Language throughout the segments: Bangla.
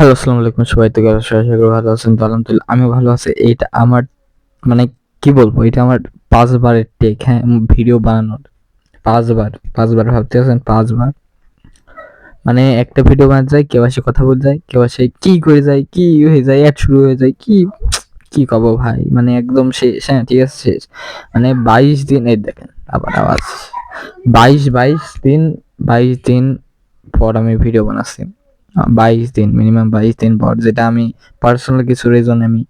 হ্যালো, আসসালামু আলাইকুম সবাই। তো আশা করি ভালো আছেন, তো আলহামদুলিল্লাহ আমি ভালো আছি। এইটা আমার মানে কি বলব এটা আমার পাঁচবারের টেক হ্যাঁ ভিডিও বানানোর। পাঁচবার পাঁচবার ভাবতে আছেন, পাঁচবার। মানে একটা ভিডিও বানাতে যায় কেউ আসে কথা বলতে যায়, কেউ আসে কি করে যায়, কি হয়ে যায় অ্যাড শুরু হয়ে যায়, কি কি কব ভাই? মানে একদম শেষ হ্যাঁ ঠিক আছে, শেষ। মানে বাইশ দিন, এই দেখেন, আবার আওয়াজ। বাইশ বাইশ দিন বাইশ দিন পর আমি ভিডিও বানাচ্ছি। বাইশ দিন মিনিমাম বাইশ দিন পর যেটা আমি পার্সোনাল কিছু রিজন আমি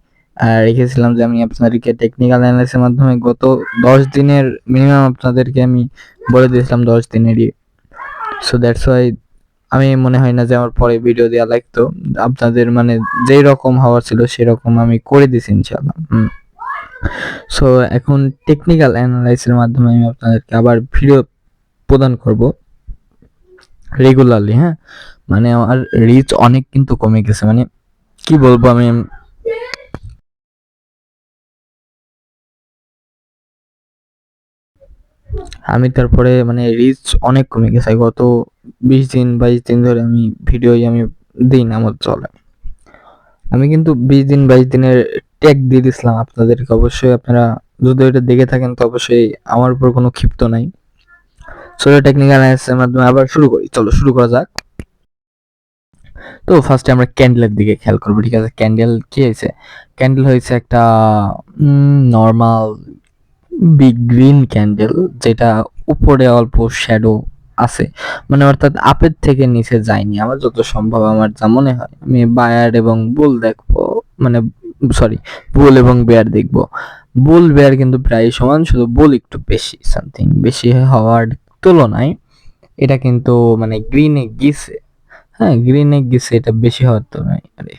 রেখেছিলাম যে আমি আপনাদেরকে টেকনিক্যাল অ্যানালাইসিসের মাধ্যমে গত দশ দিনের মিনিমাম আপনাদেরকে আমি বলে দিয়েছিলাম দশ দিনেরই। সো দ্যাটস ওয়াই আমি মনে হয় না যে আমার পরে ভিডিও দেওয়া লাগতো। আপনাদের মানে যেই রকম হওয়ার ছিল সেরকম আমি করে দিছি ইনশাল্লাহ সো এখন টেকনিক্যাল অ্যানালাইসিসের মাধ্যমে আমি আপনাদেরকে আবার ভিডিও প্রদান করব। রেগুলারলি হ্যাঁ? মানে আমার রিচ অনেক কিন্তু কমে গেছে। মানে কি বলব আমি? আমি তারপরে মানে রিচ অনেক কমে গেছে। গত বিশ দিন, বাইশ দিন ধরে আমি ভিডিওই আমি দিই না, আমার চলে। আমি কিন্তু বিশ দিন, বাইশ দিনের ট্যাগ দিয়ে দিছিলাম আপনাদেরকে। অবশ্যই আপনারা যদি এটা দেখে থাকেন, তো অবশ্যই আমার উপর কোনো ক্ষিপ্ত নাই। সোলো টেকনিক্যাল অ্যানালাইসিসের মাধ্যমে আবার শুরু করি। চলো, শুরু করা যাক। তো ফার্স্টে আমরা ক্যান্ডেলের দিকে খেয়াল করব, ঠিক আছে? ক্যান্ডেল কি হয়েছে? ক্যান্ডেল হয়েছে একটা নর্মাল বিগ গ্রিন ক্যান্ডেল যেটা উপরে অল্প শ্যাডো আছে। মানে অর্থাৎ আপের থেকে নিচে যায়নি। আমার যত সম্ভব আমার যা মনে হয়, আমি বায়ার এবং বুল দেখব মানে সরি বুল এবং বেয়ার দেখব। বুল বেয়ার কিন্তু প্রায় সমান, শুধু বুল একটু বেশি সামথিং বেশি হওয়ার তুলনায় এটা কিন্তু মানে গ্রিনে গিয়েছে হ্যাঁ গ্রিনে গেছে এটা বেশি হওয়ার তুলনায়। আরে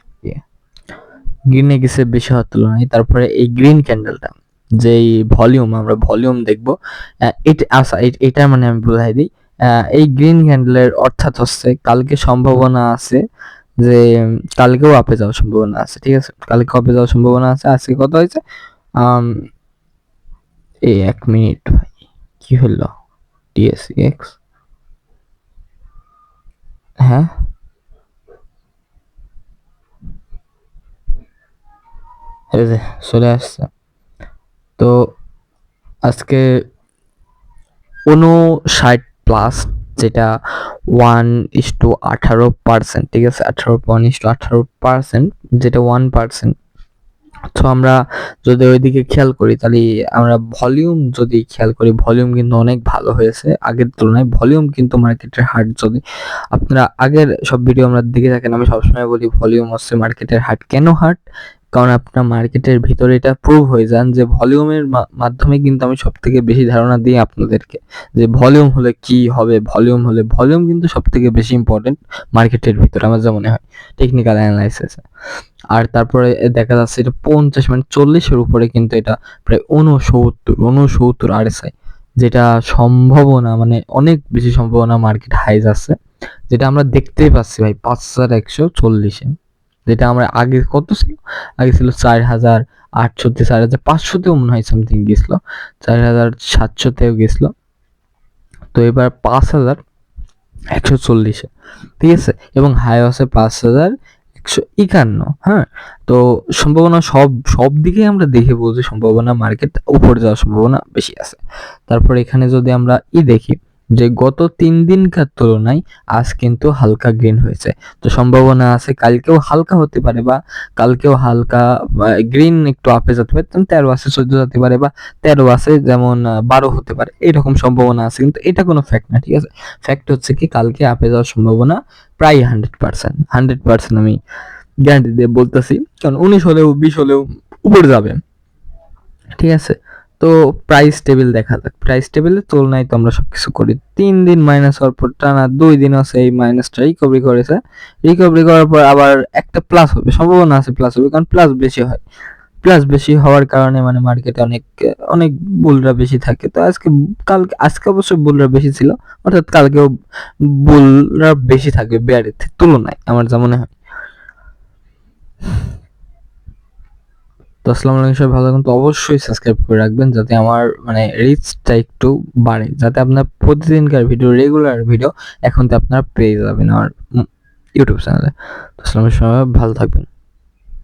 গ্রিনে গেছে বেশি হওয়ার তুলনায়। তারপরে এই গ্রিন ক্যান্ডেলটা যেই ভলিউম আমরা ভলিউম দেখব এটা আচ্ছা এটা মানে আমি বোঝাই দিই। এই গ্রিন ক্যান্ডেলের অর্থাৎ হচ্ছে কালকে সম্ভাবনা আছে যে, কালকেও আপে যাওয়ার সম্ভাবনা আছে, ঠিক আছে? কালকে আপে যাওয়ার সম্ভাবনা আছে। আজকে কত হয়েছে? এই এক মিনিট কি হলো? এক্স হ্যাঁ এই চলে আসছে। তো আজকে উনষাট প্লাস যেটা ওয়ান ইস টু আঠারো পার্সেন্ট ঠিক আছে? আঠারো ওয়ান ইস টু আঠারো পার্সেন্ট যেটা ওয়ান পার্সেন্ট তো আমরা যদি ওইদিকে খেয়াল করি, তাহলে আমরা ভলিউম যদি খেয়াল করি ভলিউম কিন্তু অনেক ভালো হয়েছে। আগের তুলনায় ভলিউম কিন্তু মার্কেটের হাট যদি আপনারা আগের সব ভিডিও আমরা দেখে থাকেন, আমি সবসময় বলি ভলিউম হচ্ছে মার্কেটের হাট কেন হাট কারণ আপনার মার্কেটের ভিতরে এটা প্রুভ হয়ে যান যে ভলিউমের মাধ্যমে কিন্তু আমি সব থেকে বেশি ধারণা দিই আপনাদেরকে। যে ভলিউম হলে কি হবে ভলিউম হলে ভলিউম কিন্তু সব থেকে বেশি ইম্পর্টেন্ট মার্কেটের ভিতরে, আমার যা মনে হয় টেকনিক্যাল অ্যানালাইসিসে আর তারপরে দেখা যাচ্ছে এটা পঞ্চাশ মানে চল্লিশের উপরে কিন্তু এটা প্রায় উনসত্তর উনসত্তর আরএসআই যেটা সম্ভাবনা মানে অনেক বেশি সম্ভাবনা মার্কেট হাইজ আছে, যেটা আমরা দেখতেই পাচ্ছি ভাই, পাঁচ হাজার একশো চল্লিশে। যেটা আমরা আগে কত ছিল? আগে ছিল চার হাজার আটশোতে চার হাজার পাঁচশোতেও মনে হয় সামথিং গেছিল। চার হাজার সাতশোতেও গেছিল। তো এবার পাঁচ হাজার একশো চল্লিশে, ঠিক আছে? এবং হাই আছে পাঁচ হাজার একশো একান্ন হ্যাঁ? তো সম্ভাবনা সব সব দিকে আমরা দেখে বুঝি সম্ভাবনা মার্কেট উপরে যাওয়ার সম্ভাবনা বেশি আছে। তারপর এখানে যদি আমরা ই দেখি যে গত তিন দিনকার তুলনায় আজ কিন্তু হালকা গ্রিন হয়েছে। তো সম্ভাবনা আছে কালকেও হালকা হতে পারে বা কালকেও হালকা গ্রিন একটু আপে যেতে পারে তেরো আছে চোদ্দ যেতে পারে বা তেরো আছে যেমন বারো হতে পারে, এরকম সম্ভাবনা আছে। কিন্তু এটা কোনো ফ্যাক্ট না, ঠিক আছে? ফ্যাক্ট হচ্ছে কি কালকে আপে যাওয়ার সম্ভাবনা প্রায় হান্ড্রেড পার্সেন্ট হান্ড্রেড পার্সেন্ট আমি গ্যারান্টি দিয়ে বলতেছি। কারণ উনিশ হলেও, বিশ হলেও উপরে যাবে, ঠিক আছে? তো প্রাইস টেবিল দেখা যাক। প্রাইস টেবিলের তুলনায় তো আমরা সবকিছু করি। তিন দিন মাইনাস হওয়ার পর টানা দুই দিন আছে এই মাইনাসটা রিকভারি করেছে। রিকভারি করার পর আবার একটা প্লাস হবে, সম্ভাবনা আছে প্লাস হবে, কারণ প্লাস বেশি হয়। প্লাস বেশি হওয়ার কারণে মানে মার্কেটে অনেক অনেক বুলরা বেশি থাকে। তো আজকে কালকে আজকে অবশ্যই বুলরা বেশি ছিল, অর্থাৎ কালকেও বুলরা বেশি থাকবে বেয়ারের তুলনায়, আমার যা মনে হয়। তো আসসালামু আলাইকুম সবাই, ভালো থাকুন। তো অবশ্যই সাবস্ক্রাইব করে রাখবেন যাতে আমার মানে রিচটা একটু বাড়ে। যাতে আপনার প্রতিদিনকার ভিডিও রেগুলার ভিডিও এখন তো আপনারা পেয়ে যাবেন আমার ইউটিউব চ্যানেলে তো আসসালামু আলাইকুম ভালো থাকবেন।